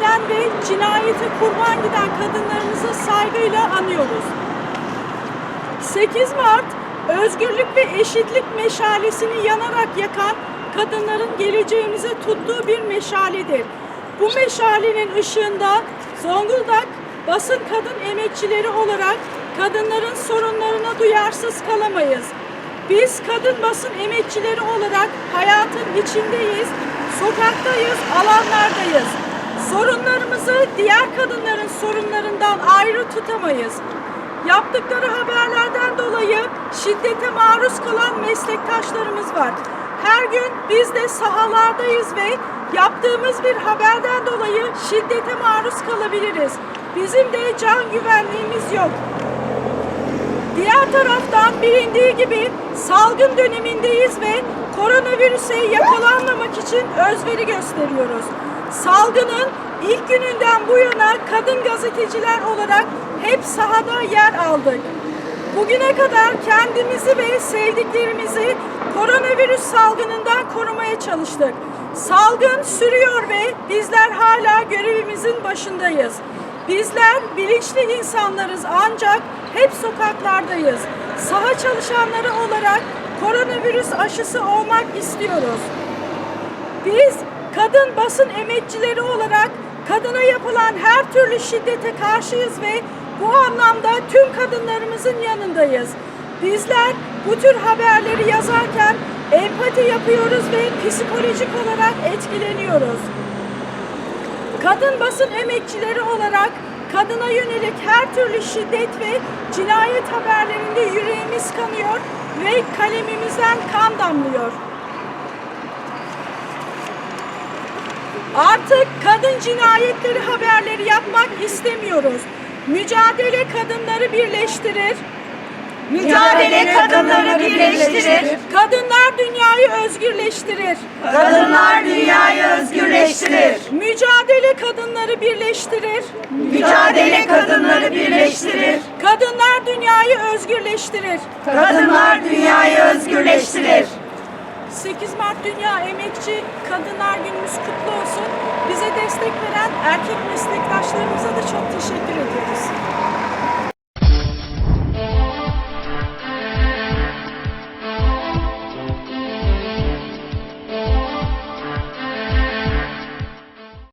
ölen ve cinayete kurban giden kadınlarımızı saygıyla anıyoruz. 8 Mart özgürlük ve eşitlik meşalesini yanarak yakan kadınların geleceğimize tuttuğu bir meşaledir. Bu meşalenin ışığında Zonguldak basın kadın emekçileri olarak kadınların sorunlarına duyarsız kalamayız. Biz kadın basın emekçileri olarak hayatın içindeyiz, sokaktayız, alanlardayız. Sorunlarımızı diğer kadınların sorunlarından ayrı tutamayız. Yaptıkları haberlerden dolayı şiddete maruz kalan meslektaşlarımız var. Her gün biz de sahalardayız ve yaptığımız bir haberden dolayı şiddete maruz kalabiliriz. Bizim de can güvenliğimiz yok. Diğer taraftan bilindiği gibi salgın dönemindeyiz ve koronavirüse yakalanmamak için özveri gösteriyoruz. Salgının ilk gününden bu yana kadın gazeteciler olarak hep sahada yer aldık. Bugüne kadar kendimizi ve sevdiklerimizi koronavirüs salgınından korumaya çalıştık. Salgın sürüyor ve bizler hala görevimizin başındayız. Bizler bilinçli insanlarız ancak hep sokaklardayız. Saha çalışanları olarak koronavirüs aşısı olmak istiyoruz. Biz kadın basın emekçileri olarak kadına yapılan her türlü şiddete karşıyız ve bu anlamda tüm kadınlarımızın yanındayız. Bizler bu tür haberleri yazarken empati yapıyoruz ve psikolojik olarak etkileniyoruz. Kadın basın emekçileri olarak kadına yönelik her türlü şiddet ve cinayet haberlerinde yüreğimiz kanıyor ve kalemimizden kan damlıyor. Artık kadın cinayetleri haberleri yapmak istemiyoruz. Mücadele kadınları birleştirir. Mücadele kadınları birleştirir. Kadınlar dünyayı özgürleştirir. Kadınlar dünyayı özgürleştirir. Kadınları birleştirir. Mücadele kadınları birleştirir. Kadınlar dünyayı özgürleştirir. Kadınlar dünyayı özgürleştirir. 8 Mart Dünya Emekçi Kadınlar Günümüz kutlu olsun. Bize destek veren erkek meslektaşlarımıza da çok teşekkür.